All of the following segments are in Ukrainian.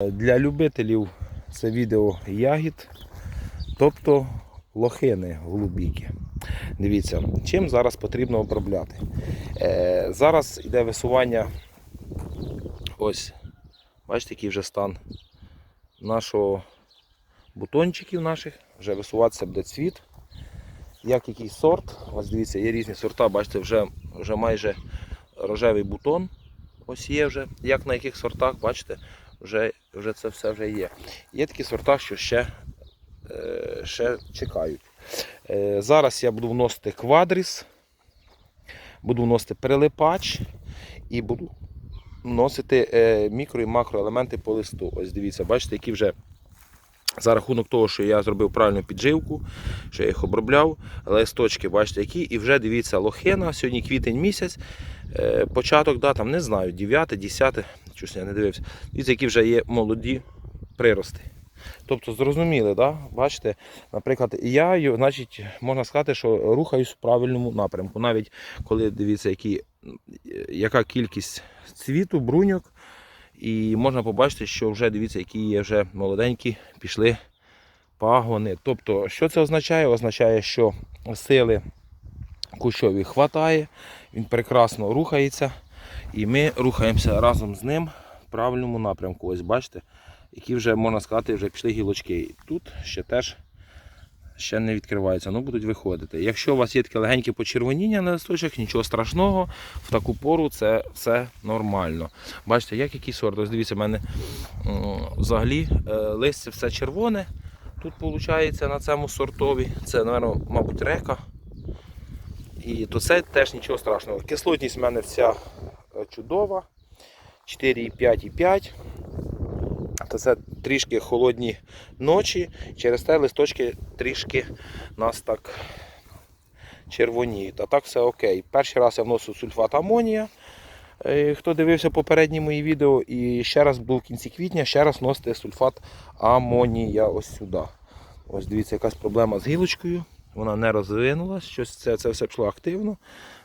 Для любителів це відео ягід, тобто лохини голубіки. Дивіться, чим зараз потрібно обробляти. Е, зараз йде висування. Ось, бачите, який вже стан нашого бутончиків наших, вже висуватися буде цвіт. Як який сорт. Ось дивіться, є різні сорта, бачите, вже, вже майже рожевий бутон. Ось є вже. Як на яких сортах, бачите, вже, вже це все вже є. Є такі сорта, що ще, е, ще чекають. Е, зараз я буду вносити квадріс, буду вносити прилипач і буду вносити е, мікро і макроелементи по листу. Ось дивіться, бачите, які вже за рахунок того, що я зробив правильну підживку, що я їх обробляв, листочки, бачите, які, і вже дивіться, лохина, сьогодні квітень місяць, початок, да, там, не знаю, 9, 10, щось я не дивився. Дивіться, які вже є молоді прирости. Тобто зрозуміли, да? бачите, наприклад, я значить, можна сказати, що рухаюсь в правильному напрямку. Навіть коли дивіться, які, яка кількість цвіту, бруньок, і можна побачити, що вже дивіться, які є вже молоденькі, пішли пагони. Тобто, що це означає? Означає, що сили кущові хватає, він прекрасно рухається, і ми рухаємося разом з ним в правильному напрямку. Ось бачите, які вже, можна сказати, вже пішли гілочки. Тут ще теж ще не відкриваються, ну будуть виходити. Якщо у вас є таке легеньке почервоніння на листочках, нічого страшного, в таку пору це все нормально. Бачите, як який сорт. Ось дивіться, в мене взагалі е, листя все червоне. Тут виходить на цьому сортові. Це, мабуть, река. І то це теж нічого страшного. Кислотність в мене вся чудова. 4,5,5. То це трішки холодні ночі. Через те листочки трішки нас так червоніють. А так все окей. Перший раз я вносив сульфат амонія. Е, Хто дивився попередні мої відео, і ще раз був в кінці квітня, ще раз носити сульфат амонія ось сюди. Ось дивіться, якась проблема з гілочкою. Вона не розвинулась, щось це, це все пішло активно.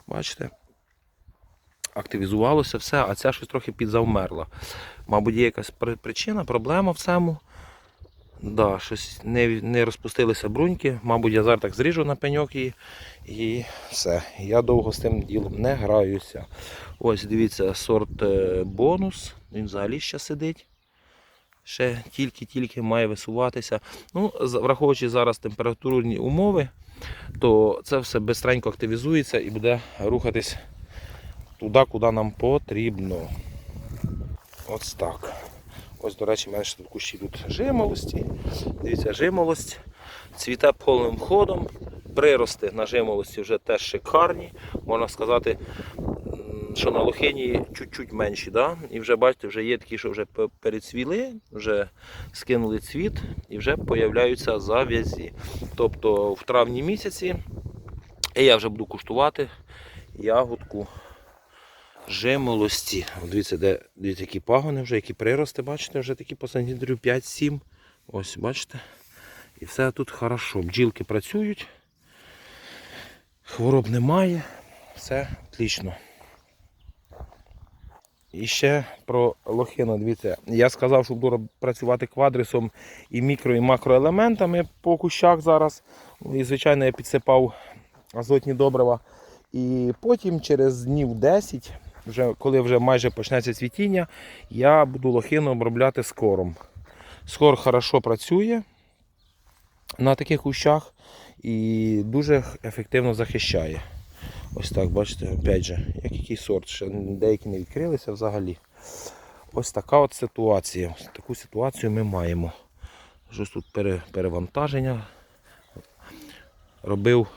Бачите? Активізувалося все, а ця щось трохи підзавмерла. Мабуть, є якась причина, проблема в цьому. Да, щось не, не розпустилися бруньки. Мабуть, я зараз так зріжу на пеньок її і все. Я довго з тим ділом не граюся. Ось дивіться, сорт е, бонус. Він взагалі ще сидить. Ще тільки-тільки має висуватися. Ну, враховуючи зараз температурні умови, то це все бистренько активізується і буде рухатись туди, куди нам потрібно. Ось так. Ось, до речі, ще тут кущі тут жимолості. Дивіться, жимолость цвіте повним ходом. Прирости на жимолості вже теж шикарні. Можна сказати, що на лохині чуть-чуть менші. Да? І вже бачите, вже є такі, що вже перецвіли, вже скинули цвіт і вже появляються зав'язі. Тобто в травні місяці я вже буду куштувати ягодку жимолості. Дивіться, де дивіться, які пагони вже, які прирости, бачите, вже такі по сантиметрів 5-7. Ось, бачите. І все тут хорошо. Бджілки працюють. Хвороб немає. Все отлично. І ще про лохину. Дивіться, я сказав, що буду працювати квадрисом і мікро, і макроелементами по кущах зараз. Ну, І, звичайно, я підсипав азотні добрива. І потім через днів 10, вже, коли вже майже почнеться цвітіння, я буду лохину обробляти скором. Скор хорошо працює на таких кущах і дуже ефективно захищає. Ось так, бачите, опять же, як який сорт, ще деякі не відкрилися взагалі. Ось така от ситуація. Ось таку ситуацію ми маємо. Щось тут перевантаження. Робив,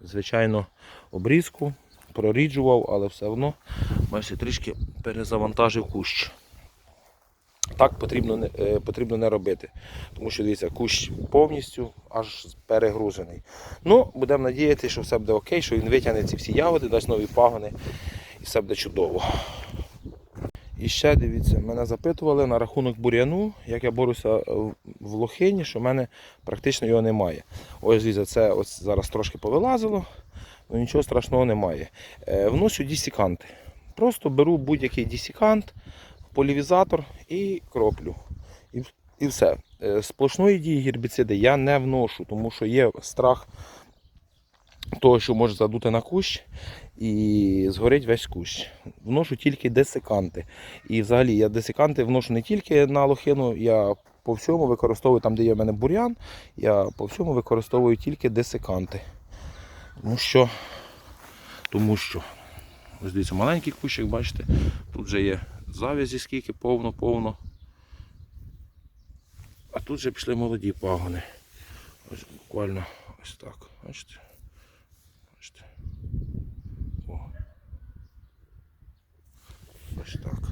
звичайно, обрізку, проріджував, але все одно бачите, трішки перезавантажив кущ. Так потрібно не, е, потрібно не робити. Тому що дивіться, кущ повністю аж перегружений. Ну, будемо надіятися, що все буде окей, що він витягне ці всі ягоди, дасть нові пагони і все буде чудово. І ще дивіться, мене запитували на рахунок бур'яну, як я борюся в- лохині, що в мене практично його немає. Ось дивіться, це ось зараз трошки повилазило, ну нічого страшного немає. Е, Вношу дісіканти. Просто беру будь-який дісікант, полівізатор і кроплю. І, і все. Е, Сплошної дії гербіциди я не вношу, тому що є страх того, що може задути на кущ і згорить весь кущ. Вношу тільки десиканти. І взагалі я десиканти вношу не тільки на лохину, я по всьому використовую там, де є в мене бур'ян, я по всьому використовую тільки десиканти. Тому що, тому що, ось дивіться, маленький кущик, бачите, тут вже є завязі скільки, повно-повно. А тут вже пішли молоді пагони. Ось буквально ось так. Бачите? Бачите? О. Ось так.